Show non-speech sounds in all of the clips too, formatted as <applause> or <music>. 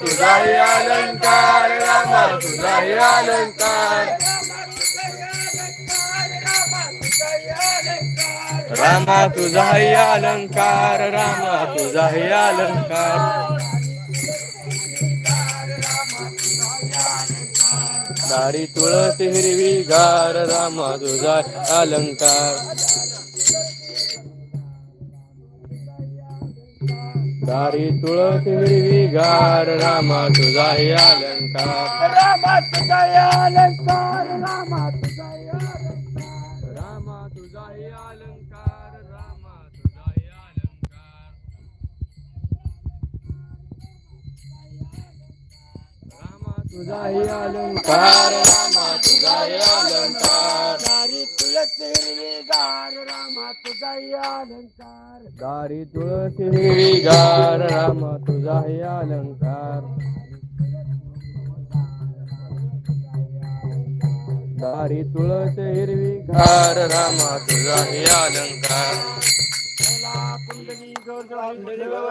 तुझाही अलंकार रामा तुझाही अलंकार. रामा तुझाही अलंकार रामा तुझाही अलंकार. दारी तुळस हिरवी गार रामा तुझा अलंकार. दारी तुळस हिरवी गार रामा तुझाही अलंकार. रामा तुझा अलंकार रामा तुझा रामा तुझाही अलंकार रामा तुझाही अलंकार रामा तुझाही अलंकार दारी तुळस हिरवी रामा तुझा अलंकार दारी तुळस हिरवी रामा तुझाही अलंकार दारी तुळस हिरवी गार रामा तुझाही अलंकार कुंडली पंढरीनाथ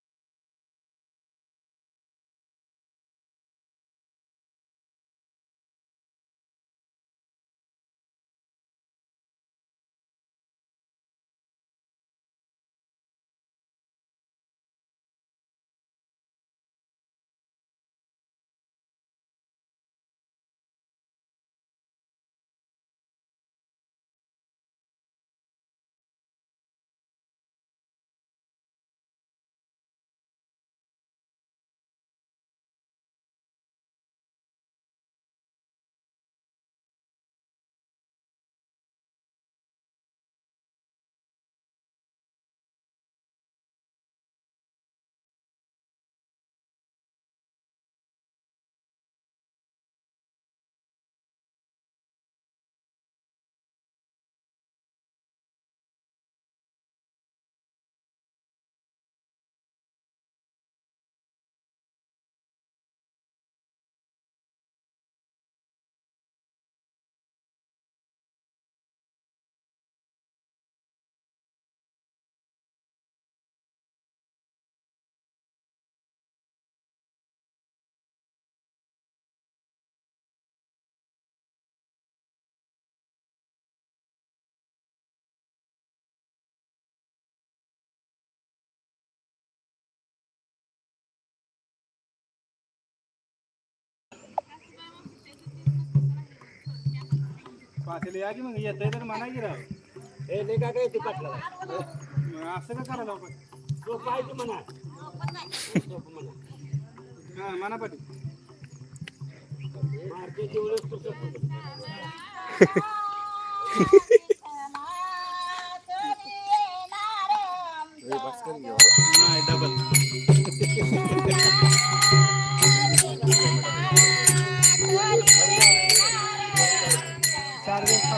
पाटील या की मग येतंय तर म्हणा की राव. हे नाही का काय तू पाटला असं का करायला आपण तो काय तू म्हणा. हा म्हणा पाटील. मारते जेवढंच तू. <laughs> नाही डबल <laughs> பாருங்க